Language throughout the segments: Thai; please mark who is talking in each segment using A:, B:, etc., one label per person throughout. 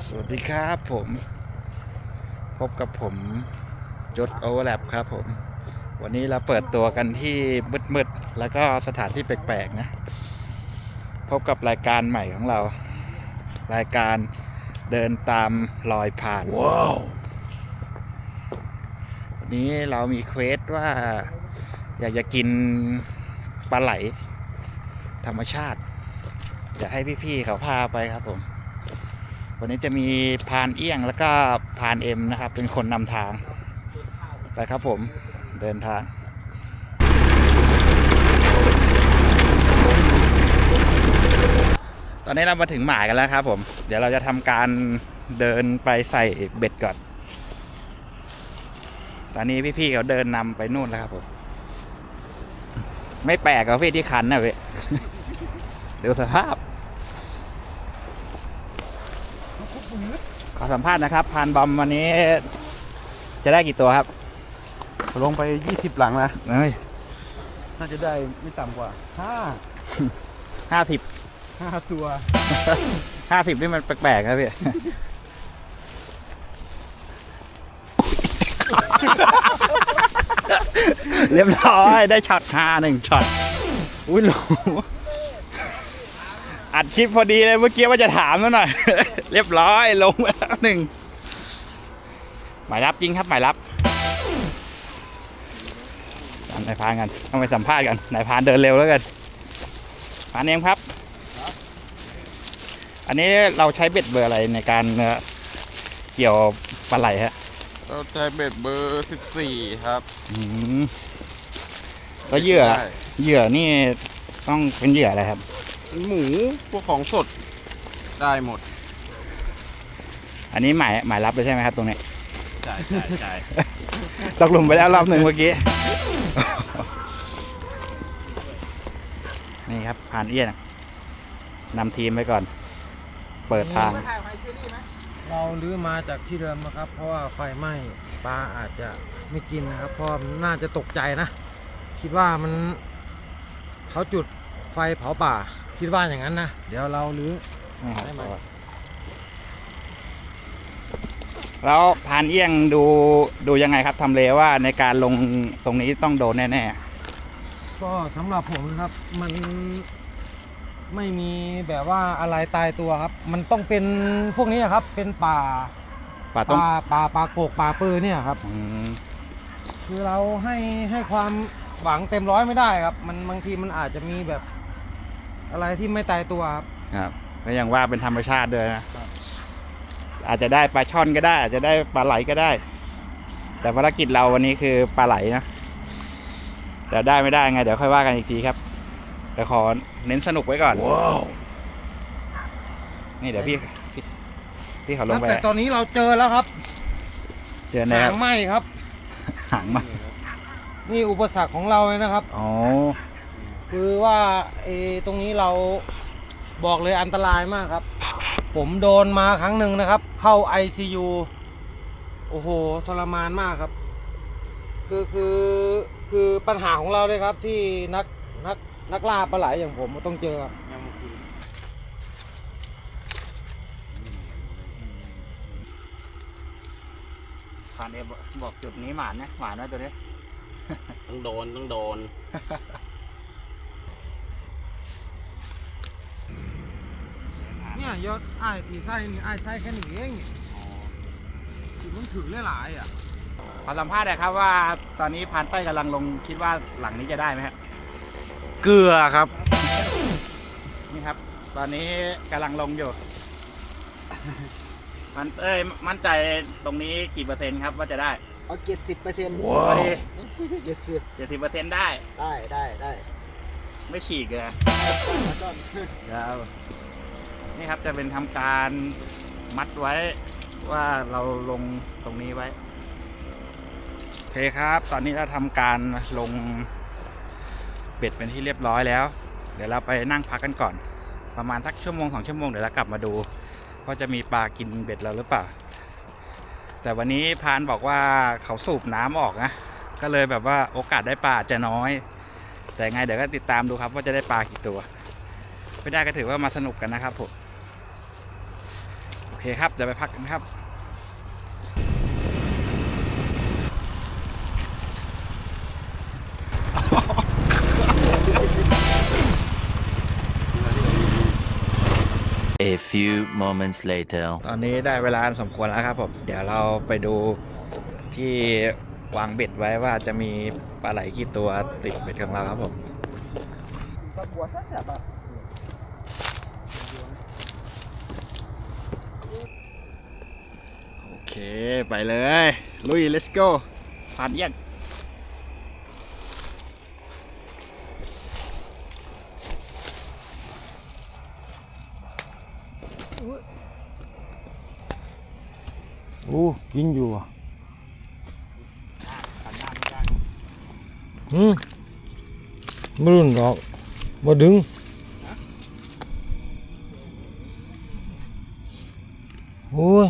A: สวัสดีครับผม พบกับผมยศโอเวอร์แลปครับผม วันนี้เราเปิดตัวกันที่มืดๆ แล้วก็สถานที่แปลกๆนะ พบกับรายการใหม่ของเรา รายการเดินตามรอยผ่านว้าววันนี้เรามีเควสว่า อยากจะกินปลาไหล ธรรมชาติ อยากให้พี่ๆเขาพาไปครับผม วันนี้จะมีพานเอี้ยงแล้วก็พานเอ็มนะครับ เป็นคนนำทาง ไปครับผมเดินทางตอนนี้เรามาถึงหมายกันแล้วครับผม เดี๋ยวเราจะทำการเดินไปใส่เบ็ดก่อน ตอนนี้พี่ๆเขาเดินนำไปนู่นแล้วครับผม ไม่แปลกกับพี่ที่คันนะเว้ยดูสภาพ อสัมภาษณ์นะครับพานบอมวันนี้ จะได้กี่ตัวครับ
B: ลงไป 20 หลังนะ
A: เอ้ย
B: น่าจะได้ไม่ต่ำกว่า
A: ห้าสิบ
B: 5 5ตัว
A: ห้าสิบนี่มันแปลกๆครับพี่ เรียบร้อยได้ช็อตห้าหนึ่งช็อตอุ้ยหลง อัดคลิปพอดีเลยเมื่อกี้ว่าจะถามแล้วหน่อย เรียบร้อยลงไปแล้วหนึ่งหมายรับจริงครับหมายรับตามนายพรานกันต้องไปสัมภาษณ์กันนายพรานเดินเร็วแล้วกันพรานเองครับ อันนี้เราใช้เบ็ดเบอร์อะไรในการเอ่อเกี่ยวปลาไหลฮะ
C: เราใช้เบ็ดเบอร์สิบสี่ครับ
A: อืมแล้วเหยื่อ
C: ได้
A: เหยื่อนี่ต้องเป็นเหยื่ออะไรครับ
C: หมูพวกของสดได้หมด
A: อันนี้หมายหมายรับเลยใช่ไหมครับตรงนี้
C: ใช่ใช่ใช่
A: ตกหลุมไปแล้วรอบหนึ่งเมื่อกี้ นี่ครับผ่านเอี้ยนนำทีมไปก่อน เปิดทาง
B: เราลื้อมาจากที่เดิมนะครับ เพราะว่าไฟไหม้ปลาอาจจะไม่กินนะครับเพราะมันน่าจะตกใจนะ คิดว่ามันเขาจุดไฟเผาป่า คิดว่าอย่างนั้นนะ เดี๋ยวเราลื้อ
A: นี่ครับ
B: ได้ไหม
A: แล้วพานเอี้ยงดูดูยังไงครับทำเลว่าในการลงตรงนี้ต้องโดนแน่
B: ก็สำหรับผมนะครับ มันไม่มีแบบว่าอะไรตายตัวครับ มันต้องเป็นพวกนี้ครับ เป็นป่า
A: ๆป่า
B: ป
A: ต้อง
B: ลาปลาปลาโกกปลาปือเนี่ยครับ
A: อืม
B: คือเราให้ให้ความหวังเต็มร้อยไม่ได้ครับ มันบางทีมันอาจจะมีแบบ อะไรที่ไม่ตายตัวครับ
A: ครับก็ยังว่าเป็นธรรมชาติด้วยนะอาจจะได้ปลาช่อนก็ได้ อาจจะได้ปลาไหลก็ได้ แต่ภารกิจเราวันนี้คือปลาไหลนะแต่ได้ไม่ได้ไง เดี๋ยวค่อยว่ากันอีกทีครับ แต่ขอเน้นสนุกไว้ก่อน นี่เดี๋ยวพี่พี่พี่เขาลงไป
B: แต่ตอนนี้เราเจอแล้วครับ
A: เจอแน
B: หาวงไหมครับ
A: หางมา
B: นี่อุปสรรคของเราเลยนะครับ
A: อ๋อ
B: คือว่าไอ้ตรงนี้เราบอกเลยอันตรายมากครับ ผมโดนมาครั้งหนึ่งนะครับ เข้า ICU โอ้โหทรมานมากครับ คือคือคือปัญหาของเราเลยครับที่นักนักนักล่าปลาไหลอย่างผมต้องเจอครับ
A: ผ่านเอบอกจุดนี้หมานนะหมานนะตัวนี้
C: ต้องโดนต้องโดน
B: เนี่ยยอดไอ้ายตีไส้นี่ไอ้ายไส้แค่หนึ่งเองถือมันถือหลายๆอะ
A: ขอสัมภาษณ์หน่อยครับว่า ตอนนี้พานเต้ยกำลังลงคิดว่าหลังนี้จะได้ไหมฮะ
C: เกลือครับ
A: นี่ครับ ตอนนี้กำลังลงอยู่มันเอ้ยมั่นใจตรงนี้กี่เปอร์เซ็นต์ครับว่าจะได้
D: เอาเจ็ดสิบเปอร์เซ็นต์
B: เจ็ดสิบ
A: เจ็ดสิบเปอร์เซ็นต์ได้
D: ได้ได้ได้
A: ไม่ฉีกเลย
D: มาซ่อน
A: ครับ นี่ครับจะเป็นทำการมัดไว้ว่าเราลงตรงนี้ไว้โอเคครับ ตอนนี้เราทำการลงเบ็ดเป็นที่เรียบร้อยแล้ว เดี๋ยวเราไปนั่งพักกันก่อน ประมาณสักชั่วโมงสองชั่วโมงเดี๋ยวเรากลับมาดูว่าจะมีปลากินเบ็ดเราหรือเปล่า แต่วันนี้พานบอกว่าเขาสูบน้ำออกนะก็เลยแบบว่าโอกาสได้ปลาจะน้อย แต่ไงเดี๋ยวก็ติดตามดูครับว่าจะได้ปลากี่ตัว ไม่ได้ก็ถือว่ามาสนุกกันนะครับผม เคเคครับ เดี๋ยวไปพักกันครับ
E: A few moments later.
A: ตอนนี้ได้เวลาอันสมควรแล้วครับผม เดี๋ยวเราไปดูที่วางเบ็ดไว้ว่าจะมีปลาไหลกี่ตัวติดเบ็ดของเราครับผม โอ เค ไปเลย ลุย let's go ผ่านเยี่ยง
B: โอ้กินอยู่อะอืมไม่รุนดอกมาดึงโอ้ย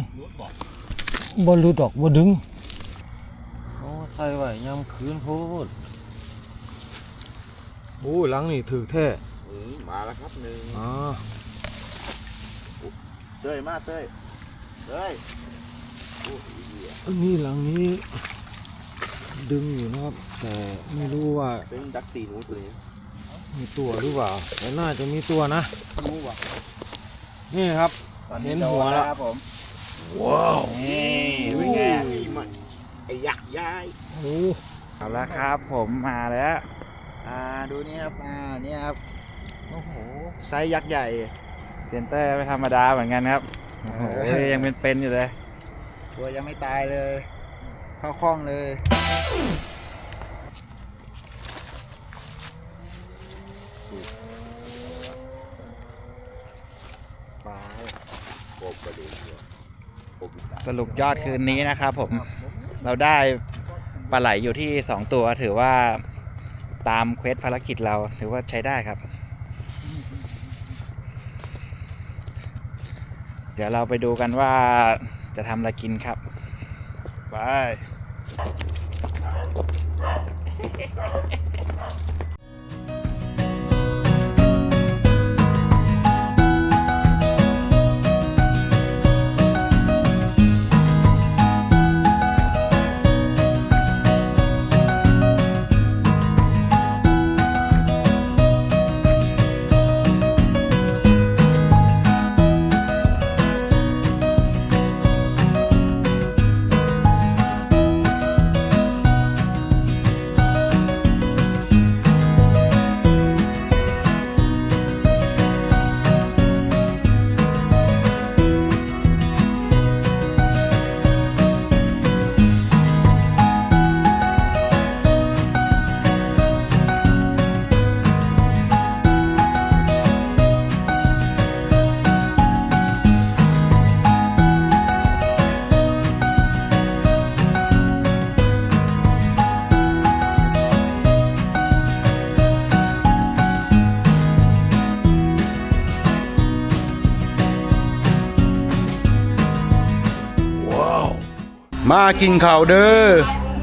B: บอลลูดอกมาดึงโอ้ใส่ไว้ยามคืนโพดโอ้ยหลังนี่ถือแท้
C: มาแล้วครับหนึ่ง
B: อ่า
C: เต้ยมาเต้ยเต้ย
B: อันนี้หลังนี้ ดึงอยู่นะครับ แต่ไม่รู้ว่า
C: เป็นดักตีหนูตัวนี้
B: มีตัวหรือเปล่าแต่น่าจะมีตัวนะนี่ครับเห็นหัวแล้ว
A: ครับผม
B: ว้าว
A: นี่เป็นไง
C: ไอ้ยักษ์ย้าย
B: โอ้
A: เอาละครับผมมาแล้ว
D: อ่าดูนี่ครับอ่าเนี่ยครับโอ้โหไซส์ยักษ์ใหญ่
A: เซนเตอร์ไม่ธรรมดาเหมือนกันครับโอ้โหยังเป็นเป็นๆอยู่เลย
D: ตัวยังไม่ตายเลยเข้าคล่องเลย
A: สรุปยอดคืนนี้นะครับผมเราได้ปลาไหลอยู่ที่ 2 ตัวถือว่าตามเควสภารกิจเราถือว่าใช้ได้ครับ เดี๋ยวเราไปดูกันว่าจะทำอะไรกินครับไป
C: มากินข้าวเด้อ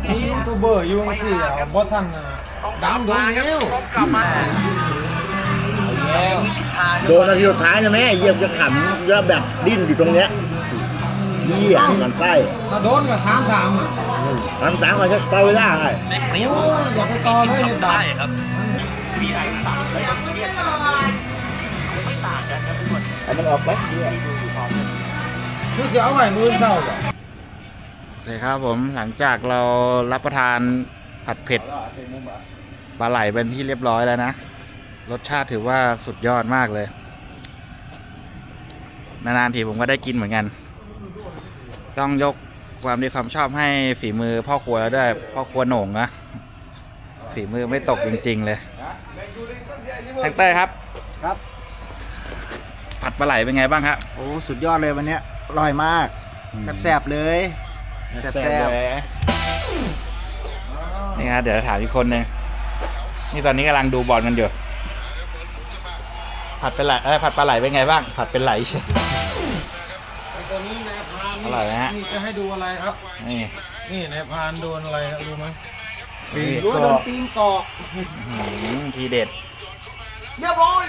B: มียูทูบเบอร์อยู่ที่อะบอสซันนะดำโดนแล้ว
F: โดนนาทีสุดท้ายนะแม่เหยียบจะขำแล้วแบบดิ้นอยู่ตรงเนี้ยเยี่ยมันใต้
B: ถ้าโดนกับสามสามอะ
F: ทำตามมาจะเตาเวลาไง
B: โอ้ยอย่าไปต่อเลยเห็ดดับ
F: เอามันออกไปเนี่ย
B: คือจะเอาไว้มือเศร้าบ่
A: โอ เคครับผมหลังจากเรารับประทานผัดเผ็ดปลาไหลเป็นที่เรียบร้อยแล้วนะ รสชาติถือว่าสุดยอดมากเลย นานๆทีผมก็ได้กินเหมือนกัน ต้องยกความดีความชอบให้ฝีมือพ่อครัวแล้วด้วยพ่อครัวโหน่งนะฝีมือไม่ตกจริง ๆ เลยแท็กเตอร์ครับ
D: ครับ
A: ผัดปลาไหลเป็นไงบ้างครับ
D: โอ้สุดยอดเลยวันเนี้ยอร่อยมากแซ่บๆเลย แซ่บ
A: เลยนี่ครับเดี๋ยวถามอีกคนหนึ่งนี่ตอนนี้กำลังดูบอลกันอยู่ ผัดเป็นไหลเอ้ยผัดปลาไหลเป็นไงบ้าง ผัดเป็นไหลใช่
B: ไอ้ตัวนี้นายพราน
A: อร่อยไหมฮะ
B: นี่จะให้ดูอะไรครับ
A: นี่
B: นี่นายพรานโดนอะไรครับรู้ไหม
A: นี่
B: ๆรู้ว่าโดนปีนเกาะ
A: อื้อหือทีเด็ด
B: เรียบร้อย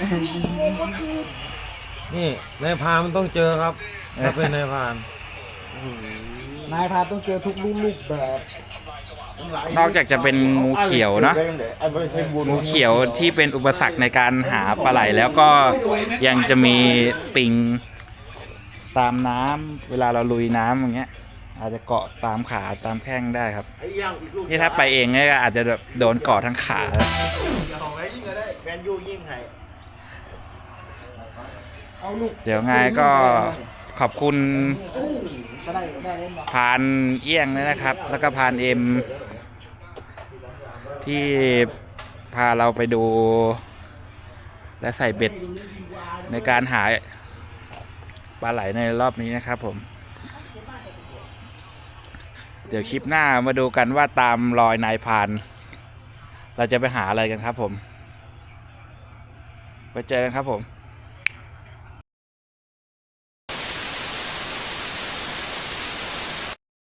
B: นี่นายพรานมันต้องเจอครับถ้าเป็นนายพราน
F: นายพาต้องเจอทุกรูปรูปแบบ
A: นอกจากจะเป็นงูเขียวเนอะงูเขียวที่เป็นอุปสรรคในการหาปลาไหลแล้วก็ยังจะมีปิงตามน้ำเวลาเราลุยน้ำอย่างเงี้ย อาจจะเกาะตามขาตามแข้งได้ครับนี่ถ้าไปเองเนี่ยก็อาจจะแบบโดนเกาะทั้งขา
F: แมนยูยิ่งให้
A: เดี๋ยวไงก็ ขอบคุณ
F: ก็ได้ได้เล่นบอล
A: พานเอี้ยงด้วยนะครับ แล้วก็พานเอ็ม ที่พาเราไปดู และใส่เบ็ดในการหาปลาไหลในรอบนี้นะครับผม เดี๋ยวคลิปหน้ามาดูกันว่าตามรอยนายพาน เราจะไปหาอะไรกันครับผม ไปเจอกันครับผม